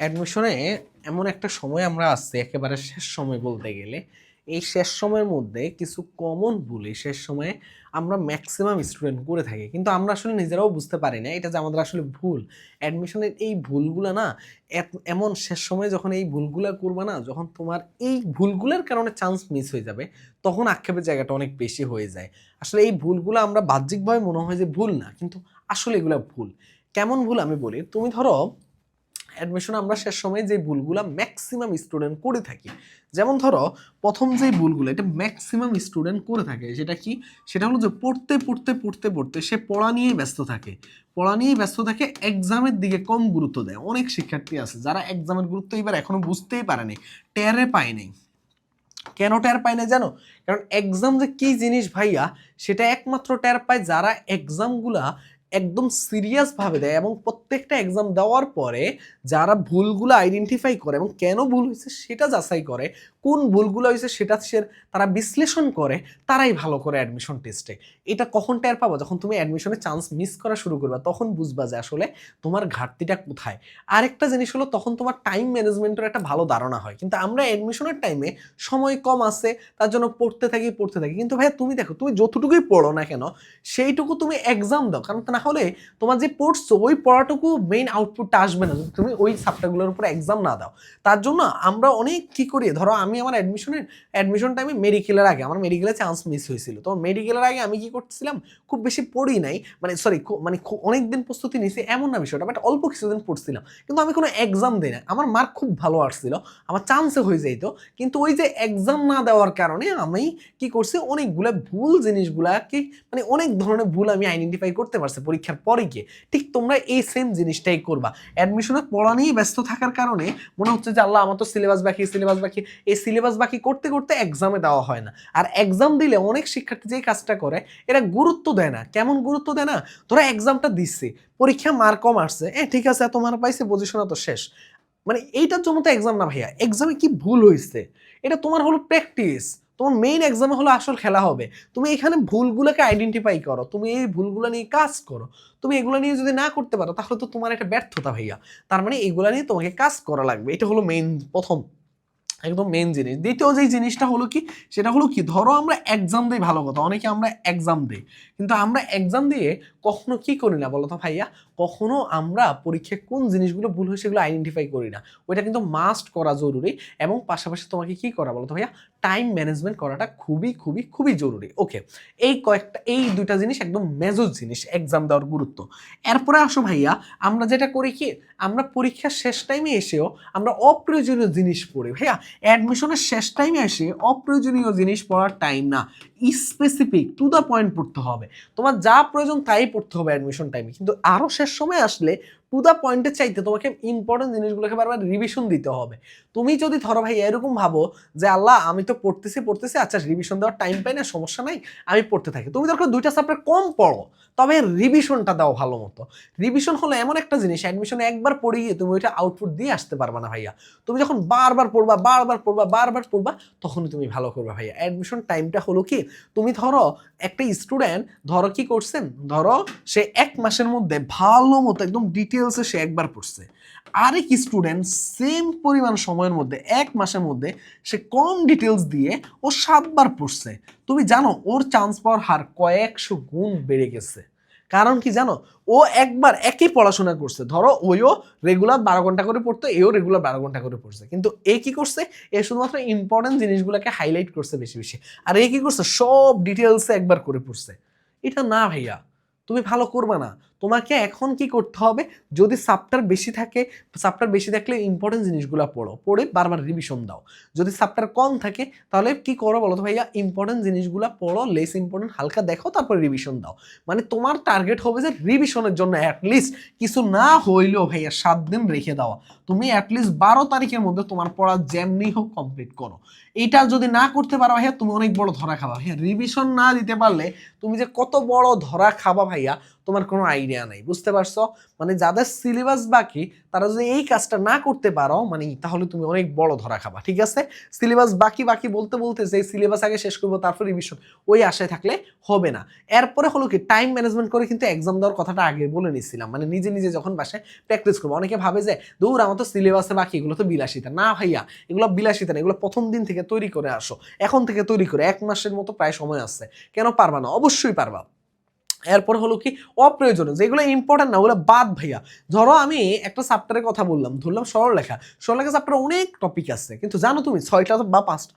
অ্যাডমিশনে এমন একটা সময় আমরা আসছি, একেবারে শেষ সময় বলতে গেলে। এই শেষ সময়ের মধ্যে কিছু কমন ভুল, এই শেষ সময়ে আমরা ম্যাক্সিমাম স্টুডেন্ট করে থাকি। কিন্তু আমরা আসলে নিজেরাও বুঝতে পারি না, এটা যে আমাদের আসলে ভুল। অ্যাডমিশনের এই ভুলগুলো না এমন শেষ সময়ে যখন এই ভুলগুলো করবে না, যখন তোমার এই ভুলগুলোর কারণে চান্স মিস হয়ে যাবে, তখন আক্ষেপের জায়গাটা অনেক বেশি হয়ে যায়। আসলে এই ভুলগুলো আমরা বাহ্যিকভাবে মনে হয় যে ভুল না, কিন্তু আসলে এগুলো ভুল। কেমন ভুল আমি বলি? তুমি ধরো অ্যাডমিশন আমরা শেষ সময় যে ভুলগুলো ম্যাক্সিমাম স্টুডেন্ট করে থাকি। যেমন ধরো, প্রথম যে ভুলগুলো, এটা ম্যাক্সিমাম স্টুডেন্ট করে থাকে, সেটা কি? সেটা হলো যে পড়তে পড়তে পড়তে পড়তে সে পড়া নিয়েই ব্যস্ত থাকে। পড়া নিয়েই ব্যস্ত থাকে এক্সামের দিকে কম গুরুত্ব দেয়। অনেক শিক্ষার্থী আছে যারা এক্সামের গুরুত্ব এবার এখনও বুঝতেই পারেনি টেরে পায়নি কেন টের পায় না জানো? কারণ এক্সাম যে কি জিনিস ভাইয়া, সেটা একমাত্র টের পায় যারা এক্সামগুলা একদম সিরিয়াসভাবে দেয় এবং প্রত্যেকটা এক্সাম দেওয়ার পরে যারা ভুলগুলো আইডেন্টিফাই করে এবং কেন ভুল হয়েছে সেটা যাচাই করে কোন ভুলগুলো হয়েছে সেটা সে তারা বিশ্লেষণ করে, তারাই ভালো করে অ্যাডমিশন টেস্টে এটা কখন টের পাবো? যখন তুমি অ্যাডমিশনে চান্স মিস করা শুরু করবে, তখন বুঝবা যে আসলে তোমার ঘাটতিটা কোথায়। আরেকটা জিনিস হলো, তখন তোমার টাইম ম্যানেজমেন্টের একটা ভালো ধারণা হয়। কিন্তু আমরা অ্যাডমিশনের টাইমে সময় কম আছে, তার জন্য পড়তে থাকি পড়তে থাকি। কিন্তু ভাইয়া, তুমি দেখো, তুমি যতটুকুই পড়ো না কেন, সেইটুকু তুমি এক্সাম দাও। কারণ না হলে তোমার যে পড়ছো, ওই পড়াটুকু মেইন আউটপুটটা আসবে না। তুমি ওই সাবজেক্টগুলোর উপর এক্সাম না দাও, তার জন্য আমরা অনেক কি করি? ধরো আমি আমার অ্যাডমিশনের অ্যাডমিশন টাইমে মেডিকেলের আগে, আমার মেডিকেলে চান্স মিস হয়েছিল। তো মেডিকেলের আগে আমি কি করছিলাম খুব বেশি পড়ি নাই মানে সরি মানে অনেক দিন প্রস্তুতি নিয়েছি এমন না বিষয়টা বাট অল্প কিছুদিন পড়ছিলাম। কিন্তু আমি কোনো এক্সাম দিই না। আমার মার্ক খুব ভালো আসছিল, আমার চান্সে হয়ে যাইত, কিন্তু ওই যে এক্সাম না দেওয়ার কারণে আমি কি করছি, অনেকগুলো ভুল জিনিসগুলাকে মানে অনেক ধরনের ভুল আমি আইডেন্টিফাই করতে পারছি পরীক্ষার পরে গিয়ে। ঠিক তোমরা এই সেম জিনিসটাই করবা। অ্যাডমিশনে পড়া নিয়ে ব্যস্ত থাকার কারণে মনে হচ্ছে যে, আল্লাহ, আমার তো সিলেবাস বাকি সিলেবাস বাকি। এই সিলেবাস বাকি করতে করতে এক্সামে দেওয়া হয় না। আর এক্সাম দিলে অনেক শিক্ষার্থী যে কাজটা করে, এরা গুরুত্ব দেয় না। কেমন গুরুত্ব দেয় না? তোরা এক্সামটা দিচ্ছে পরীক্ষা মার্ক কম আসছে, এ, ঠিক আছে তোমার পাইছে পজিশন তো শেষ। মানে এইটার জন্য তো এক্সাম না ভাইয়া এক্সামে কি ভুল হয়েছে এটা তোমার হলো প্র্যাকটিস তোমার মেইন এক্সামে হলো আসল খেলা হবে। তুমি এখানে ভুলগুলোকে আইডেন্টিফাই করো। তুমি এই ভুলগুলো নিয়ে কাজ করো। তুমি এগুলো নিয়ে যদি না করতে পারো, তাহলে তো তোমার একটা ব্যর্থতা ভাইয়া। তার মানে এগুলো নিয়ে তোমাকে কাজ করা লাগবে। এটা হলো মেইন প্রথম একদম মেন জিনিস। দ্বিতীয় যে জিনিসটা হলো কি, সেটা হলো কি, ধরো আমরা এক্সাম দিই ভালো কথা, অনেকে আমরা এক্সাম দিই। কিন্তু আমরা এক্সাম দিয়ে কখনো কি করি না বলো তো ভাইয়া? কখনো আমরা পরীক্ষায় কোন জিনিসগুলো ভুল হয় সেগুলো আইডেন্টিফাই করি না। ওইটা কিন্তু মাস্ট করা জরুরি এবং পাশাপাশি তোমাকে কি করা বলো তো ভাইয়া? টাইম ম্যানেজমেন্ট করাটা খুবই খুবই খুবই জরুরি। ওকে এই কয়েকটা, এই দুইটা জিনিস একদম মেজর জিনিস এক্সাম দেওয়ার গুরুত্ব। এরপরে আসো ভাইয়া, আমরা যেটা করি কি? আমরা পরীক্ষার শেষ টাইমে এসেও আমরা অপ্রয়োজনীয় জিনিস পড়ি। ভাইয়া অ্যাডমিশনের শেষ টাইমে এসে অপ্রয়োজনীয় জিনিস পড়ার টাইম না। স্পেসিফিক টু দ্য পয়েন্ট পড়তে হবে। তোমার যা প্রয়োজন তাই পড়তে হবে অ্যাডমিশন টাইমে কিন্তু আরও শেষ সময় আসলে টু দ্য পয়েন্টের চাইতে তোমাকে ইম্পর্টেন্ট জিনিসগুলোকে বারবার রিভিশন দিতে হবে। তুমি যদি ধরো ভাই, এরকম ভাবো যে, আল্লাহ, আমি তো পড়তেছি পড়তেছি আচ্ছা রিভিশন দেওয়ার টাইম পাই না, সমস্যা নাই, আমি পড়তে থাকি। তুমি দরকার দুইটা সাবজেক্ট কম পড়ো, তবে রিভিশনটা দাও ভালো মতো। রিভিশন হলো এমন একটা জিনিস অ্যাডমিশনে একবার পড়ে গিয়ে তুমি ওইটা আউটপুট দিয়ে আসতে পারবা না ভাইয়া। তুমি যখন বারবার পড়বা বারবার পড়বা বারবার পড়বা, তখনই তুমি ভালো করবা ভাইয়া। অ্যাডমিশন টাইমটা হলো কি, তুমি ধরো একটা স্টুডেন্ট ধরো কি করছেন, ধরো সে এক মাসের মধ্যে ভালো মতো, একদম ডিটেলসে সে একবার পড়ছে। আরেক স্টুডেন্ট সেম পরিমাণ সময়ের মধ্যে, এক মাসের মধ্যে সে কম ডিটেলস দিয়ে ও সাতবার পড়ছে। তুমি জানো, ওর চান্স পাওয়ার হার কয়েকশো গুণ বেড়ে গেছে। কারণ কি জানো, ও একবার একই পড়াশোনা করছে। ধরো, ওইও রেগুলার বারো ঘণ্টা করে পড়তো, এও রেগুলার বারো ঘণ্টা করে পড়ছে। কিন্তু এ কি করছে? এ শুধুমাত্র ইম্পর্টেন্ট জিনিসগুলোকে হাইলাইট করছে বেশি বেশি। আর এ কি করছে? সব ডিটেলসে একবার করে পড়ছে। এটা না ভাইয়া, তুমি ভালো করবে না। তোমাকে এখন কি করতে হবে? যদি সাপটার বেশি থাকে সাপটার বেশি থাকলে ইম্পর্টেন্ট জিনিসগুলো পড়ো। পড়ে বারবার রিভিশন দাও। যদি সাপটার কম থাকে, তাহলে কি করো বলো তো ভাইয়া? ইম্পর্টেন্ট জিনিসগুলো পড়ো লেস ইম্পর্টেন্ট হালকা দেখো, তারপর রিভিশন দাও। মানে তোমার টার্গেট হবে যে রিভিশনের জন্য অ্যাটলিস্ট কিছু না হইলেও ভাইয়া সাত দিন রেখে দেওয়া তুমি অ্যাটলিস্ট বারো তারিখের মধ্যে তোমার পড়া যেমনি হোক কমপ্লিট করো। এটা যদি না করতে পারো ভাইয়া, তুমি অনেক বড় ধরা খাবা। ভাইয়া রিভিশন না দিতে পারলে তুমি যে কত বড় ধরা খাবা ভাইয়া তোমার কোনো আইডিয়া নাই, বুঝতে পারছ? মানে যাদের সিলেবাস বাকি, তারা যদি এই কাজটা না করতে পারো মানে তাহলে তুমি অনেক বড় ধরা খাবা, ঠিক আছে? সিলেবাস বাকি বাকি বলতে বলতে যে সিলেবাস আগে শেষ করব, তারপর রিভিশন ওই আশায় থাকলে হবে না। এরপরে হলো কি টাইম ম্যানেজমেন্ট করে কিন্তু এক্সাম দেওয়ার কথাটা আগে বলে নিচ্ছিলাম মানে নিজে নিজে যখন বাসায় প্র্যাকটিস করব, অনেকে ভাবে যে, দূর, আমার তো সিলেবাসে বাকি, এগুলো তো বিলাসিতা। না ভাইয়া, এগুলো বিলাসিতা না, এগুলো প্রথম দিন থেকে তৈরি করে আসো, এখন থেকে তৈরি করে, এক মাসের মতো প্রায় সময় আছে। কেন পারবা না? অবশ্যই পারবা। এরপর হলো কি, অপ্রয়োজনীয়, যেগুলো ইম্পর্টেন্ট না, ওগুলো বাদ ভাইয়া। ধরো আমি একটা সাপ্টারের কথা বললাম, ধরলাম সরলরেখা। সরলরেখা সাপ্টারে অনেক টপিক আছে, কিন্তু জানো তুমি, ছয়টা বা পাঁচটা।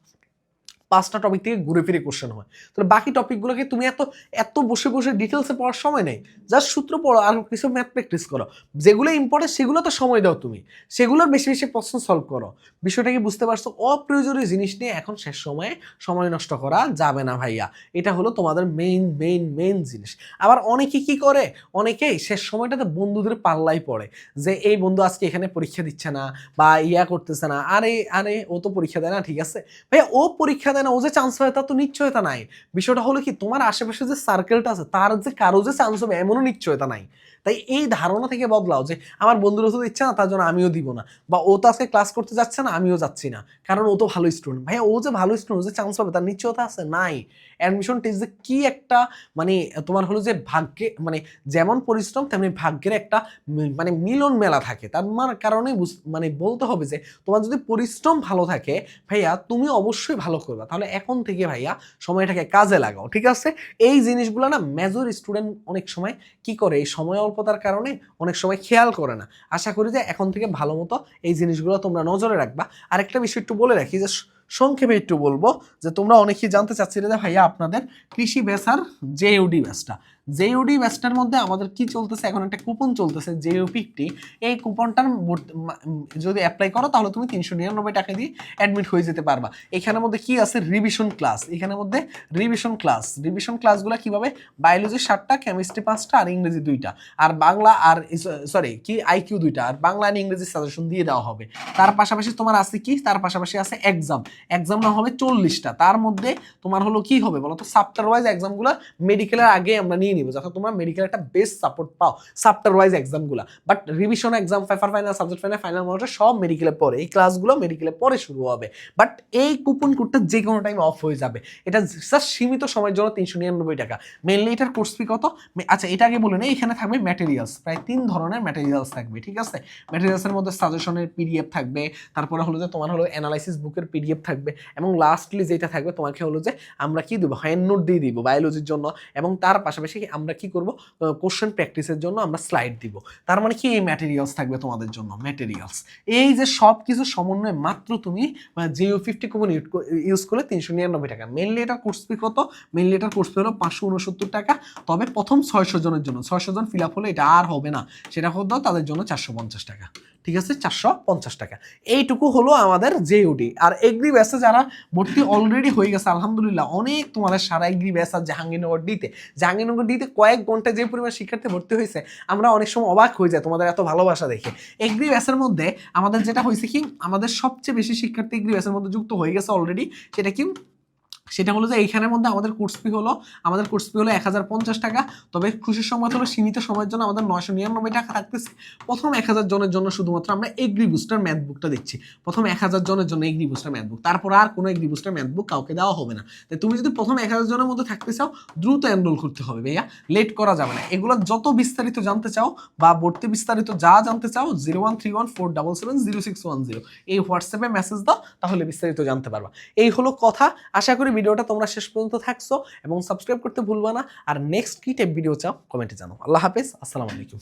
পাঁচটা টপিক থেকে ঘুরে ফিরে কোশ্চেন হয়। তাহলে বাকি টপিকগুলোকে তুমি এত এত বসে বসে ডিটেলসে পড়ার সময় নেই। জাস্ট সূত্র পড়ো আর কিছু ম্যাথ প্র্যাকটিস করো। যেগুলো ইম্পর্টেন্ট সেগুলো তো সময় দাও তুমি। সেগুলোর বেশি বেশি প্রশ্ন সলভ করো। বিষয়টা কি বুঝতে পারছ? অপ্রয়োজনীয় জিনিস নিয়ে এখন শেষ সময়ে সময় নষ্ট করা যাবে না ভাইয়া। এটা হলো তোমাদের মেইন মেইন মেইন জিনিস। আবার অনেকে কি করে? অনেকেই শেষ সময়টাতে বন্ধুদের পাল্লাই পড়ে। যে এই বন্ধু আজকে এখানে পরীক্ষা দিচ্ছে না বা ইয়া করতেছে না। আরে আরে, ও তো পরীক্ষা দেয় না, ঠিক আছে? ভাইয়া, ও পরীক্ষা দেয় না, ও যে চান্স পায় তা তো নিশ্চয়তা নাই। বিষয়টা হলো কি, তোমার আশেপাশে যে সার্কেলটা আছে, তার যে কারও যে চান্স হবে, এমনও নিশ্চয়তা নাই। তাই এই ধারণা থেকে বদলাও যে আমার বন্ধুরা তো দিচ্ছে না, তার জন্য আমিও দিব না। বা ও তো আজকে ক্লাস করতে যাচ্ছে না, আমিও যাচ্ছি না। কারণ ও তো ভালো স্টুডেন্ট ভাইয়া, ও যে ভালো স্টুডেন্ট যে চান্স পাবে, তার নিশ্চয়তা আছে? নাই। অ্যাডমিশন টেস্ট যে কি একটা মানে তোমার হলো যে ভাগ্যে মানে যেমন পরিশ্রম, তেমনি ভাগ্যের একটা মানে মিলন মেলা থাকে। তার মানে কারণে মানে বলতে হবে যে তোমার যদি পরিশ্রম ভালো থাকে, ভাইয়া, তুমি অবশ্যই ভালো করবা। তাহলে এখন থেকে ভাইয়া, সময়টাকে কাজে লাগাও, ঠিক আছে? এই জিনিসগুলো না মেজর স্টুডেন্ট অনেক সময় কি করে? এই সময় অল্পতার কারণে অনেক সময় খেয়াল করে না। আশা করি যে এখন থেকে ভালো মতো এই জিনিসগুলো তোমরা নজরে রাখবা। আরেকটা বিষয় একটু বলে রাখি যে সংক্ষেপে একটু বলব যে তোমরা অনেকেই জানতে চাচ্ছিলে যে ভাইয়া আপনাদের কৃষি বেসার জেইউডি ব্যাসটা জেইউডি ব্যাসটার মধ্যে আমাদের কি চলতেছে? এখন একটা কুপন চলতেছে জেইউ ফিফটি এই কুপনটার যদি অ্যাপ্লাই করো তাহলে তুমি তিনশো নিরানব্বই টাকা দিয়ে অ্যাডমিট হয়ে যেতে পারবা। এখানের মধ্যে কি আছে? রিভিশন ক্লাস এখানের মধ্যে রিভিশন ক্লাস রিভিশন ক্লাসগুলো কীভাবে? বায়োলজি সাতটা কেমিস্ট্রি পাঁচটা আর ইংরেজি দুইটা। আর বাংলা আর সরি কি? আইকিউ দুইটা। আর বাংলা আর ইংরেজি সাজেশন দিয়ে দেওয়া হবে। তার পাশাপাশি তোমার আছে কি? তার পাশাপাশি আছে এক্সাম এক্সাম না হবে চল্লিশটা। তার মধ্যে তোমার হলো কি হবে বলো তো সাপ্টার ওয়াইজ এক্সামগুলো মেডিকেলের আগে আমরা নিয়ে নিব। যাতে তোমার মেডিকেল একটা বেস্ট সাপোর্ট পাও chapter wise এক্সামগুলো but revision exam paper final subject final final monitor সব মেডিকেলে পরে। এই ক্লাসগুলো মেডিকেলে পরে শুরু হবে। বাট এই কুপন কোডটা যে কোনো টাইম অফ হয়ে যাবে। এটা জাস্ট সীমিত সময়ের জন্য তিনশো নিরানব্বই টাকা। মেনলি এটার কোর্স ফি কত? আচ্ছা এটা আগে বলে নেই, এখানে থাকবে ম্যাটেরিয়ালস প্রায় তিন ধরনের ম্যাটেরিয়ালস থাকবে, ঠিক আছে? ম্যাটেরিয়ালসের মধ্যে সাজেশনের পিডিএফ থাকবে। তারপরে হলো যে তোমার হলো অ্যানালাইসিস বুকের পিডিএফ থাকবে এবং লাস্টলি যেটা থাকবে তোমাকে হলো যে আমরা কি দেবো? হ্যান্ড নোট দিয়ে দিব বায়োলজির জন্য এবং তার পাশাপাশি আমরা কি করব? কোশ্চেন প্র্যাকটিসের জন্য আমরা স্লাইড দিব। তার মানে কি এই ম্যাটেরিয়ালস থাকবে তোমাদের জন্য? ম্যাটেরিয়ালস এই যে সব কিছু সমন্বয়ে মাত্র তুমি জিও ফিফটি কুপন ইউজ করলে তিনশো নিরানব্বই টাকা। মেনলি এটা কোর্স ফি কত? মেনলি এটার কোর্স ফি হলো পাঁচশো উনসত্তর টাকা। তবে প্রথম ছয়শো জনের জন্য, ছয়শো জন ফিল আপ হলে এটা আর হবে না। সেটা হতো তাদের জন্য চারশো পঞ্চাশ টাকা। ঠিক আছে, চারশো পঞ্চাশ টাকা। এইটুকু হলো আমাদের জেইউডি আর এগ্রি ব্যাসে যারা ভর্তি অলরেডি হয়ে গেছে, আলহামদুলিল্লাহ, অনেক তোমাদের সারা এগ্রি ব্যাস আর জাহাঙ্গীরনগর ডিতে জাহাঙ্গীরনগর ডিতে কয়েক ঘণ্টা যে পরিমাণ শিক্ষার্থী ভর্তি হয়েছে, আমরা অনেক সময় অবাক হয়ে যায় তোমাদের এত ভালোবাসা দেখে। এগ্রি ব্যাসের মধ্যে আমাদের যেটা হয়েছে কি, আমাদের সবচেয়ে বেশি শিক্ষার্থী এগ্রি ব্যাসের মধ্যে যুক্ত হয়ে গেছে অলরেডি সেটা কি? সেটা হলো যে এইখানের মধ্যে আমাদের কোর্স ফি হলো, আমাদের কোর্স ফি হলো এক হাজার পঞ্চাশ টাকা। তবে খুশির সংবাদ হলো সীমিত সময়ের জন্য আমাদের নয়শো নিরানব্বই টাকা থাকতেছে। প্রথম এক হাজার জনের জন্য শুধুমাত্র আমরা এগ্রি বুস্টার ম্যাথ বুকটা দিচ্ছি। প্রথম এক হাজার জনের জন্য এগ্রি বুস্টার ম্যাথ বুক তারপর আর কোনো এগ্রি বুস্টার ম্যাথ বুক কাউকে দেওয়া হবে না। তাই তুমি যদি প্রথম এক হাজার জনের মধ্যে থাকতে চাও, দ্রুত এনরোল করতে হবে ভাইয়া। লেট করা যাবে না। এগুলো যত বিস্তারিত জানতে চাও বা ভর্তি বিস্তারিত যা জানতে চাও zero one three one four double seven zero six one zero এই হোয়াটসঅ্যাপে মেসেজ দাও, তাহলে বিস্তারিত জানতে পারবা। এই হলো কথা। আশা করি ভিডিওটা তোমরা শেষ পর্যন্ত থাকছো এবং সাবস্ক্রাইব করতে ভুলবা না। আর নেক্সট কি টাইপ ভিডিও চাও কমেন্টে জানো আল্লাহ হাফেজ, আসসালামু আলাইকুম।